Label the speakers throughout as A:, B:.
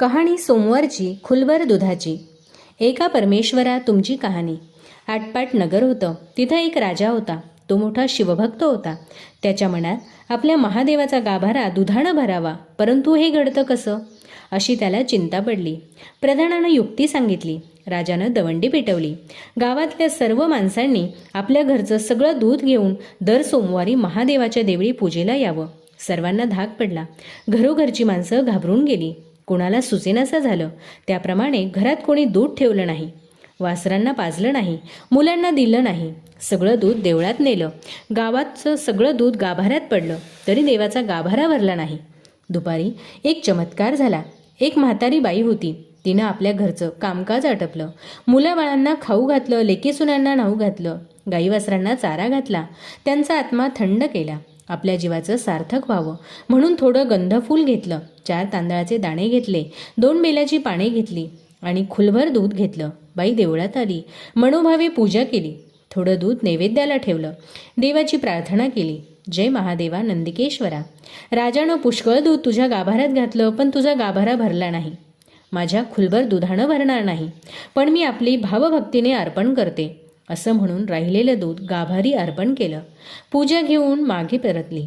A: कहाणी सोमवारची खुलवर दुधाची. एका परमेश्वरा तुमची कहाणी. आटपाट नगर होतं. तिथं एक राजा होता. तो मोठा शिवभक्त होता. त्याच्या मनात आपल्या महादेवाचा गाभारा दुधानं भरावा परंतु हे घडतं कसं? अशी त्याला चिंता पडली. प्रधानानं युक्ती सांगितली. राजानं दवंडी पेटवली. गावातल्या सर्व माणसांनी आपल्या घरचं सगळं दूध घेऊन दर सोमवारी महादेवाच्या देवळी पूजेला यावं. सर्वांना धाक पडला. घरोघरची माणसं घाबरून गेली. कोणाला सुचेनासं झालं त्याप्रमाणे घरात कोणी दूध ठेवलं नाही वासरांना पाजलं नाही मुलांना दिलं नाही सगळं दूध देवळात नेलं गावाचं सगळं दूध गाभाऱ्यात पडलं तरी देवाचा गाभारा भरला नाही. दुपारी एक चमत्कार झाला. एक म्हातारी बाई होती. तिनं आपल्या घरचं कामकाज आटपलं. मुलाबाळांना खाऊ घातलं लेकीसुनांना न्हाऊ घातलं गाई वासरांना चारा घातला त्यांचा आत्मा थंड केला. आपल्या जीवाचं सार्थक व्हावं. म्हणून थोडं गंधफूल घेतलं. चार तांदळाचे दाणे घेतले. दोन बेलाची पाने घेतली. आणि खुलभर दूध घेतलं. बाई देवळात आली. मनोभावे पूजा केली. थोडं दूध नैवेद्याला ठेवलं. देवाची प्रार्थना केली. जय महादेवा नंदिकेश्वरा. राजानं पुष्कळ दूध तुझ्या गाभाऱ्यात घातलं पण तुझा गाभारा भरला नाही. माझ्या खुलभर दुधानं भरणार नाही. पण मी आपली भावभक्तीने अर्पण करते. असं म्हणून राहिलेलं दूध गाभारी अर्पण केलं. पूजा घेऊन मागे परतली.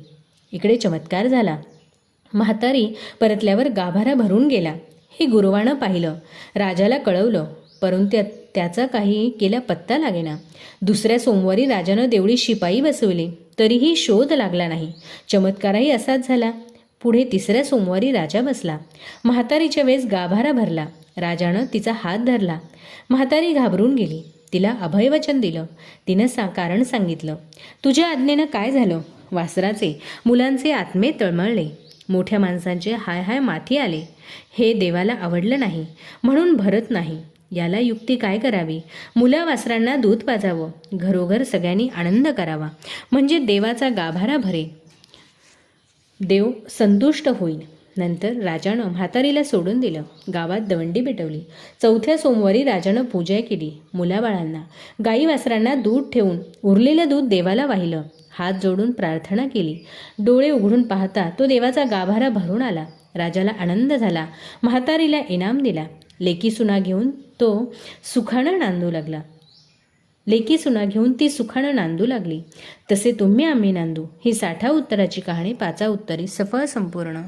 A: इकडे चमत्कार झाला. म्हातारी परतल्यावर गाभारा भरून गेला. हे गुरुवानं पाहिलं. राजाला कळवलं. परंतु त्या त्याचा काही केला पत्ता लागेना. दुसऱ्या सोमवारी राजानं देवळी शिपाई बसवली. तरीही शोध लागला नाही. चमत्कारही असाच झाला. पुढे तिसऱ्या सोमवारी राजा बसला. म्हातारीच्या वेळेस गाभारा भरला. राजानं तिचा हात धरला. म्हातारी घाबरून गेली. तिला अभयवचन दिलं. तिनं सा कारण सांगितलं. तुझ्या आज्ञेनं काय झालं? वासराचे मुलांचे आत्मे तळमळले. मोठ्या माणसांचे हाय हाय माथी आले. हे देवाला आवडलं नाही. म्हणून भरत नाही. याला युक्ती काय करावी? मुला वासरांना दूध पाजावं घरोघर सगळ्यांनी आनंद करावा. म्हणजे देवाचा गाभारा भरे. देव संतुष्ट होईल. नंतर राजानं म्हातारीला सोडून दिलं. गावात दवंडी पेटवली. चौथ्या सोमवारी राजानं पूजा केली. मुलाबाळांना. गाई वासरांना दूध ठेवून उरलेलं दूध देवाला वाहिलं. हात जोडून प्रार्थना केली. डोळे उघडून पाहता तो देवाचा गाभारा भरून आला. राजाला आनंद झाला. म्हातारीला इनाम दिला. लेकी सुना घेऊन तो सुखानं नांदू लागला. लेकी सुना घेऊन ती सुखानं नांदू लागली. तसे तुम्ही आम्ही नांदू. ही साठा उत्तराची कहाणी पाचा उत्तरी सफळ संपूर्ण.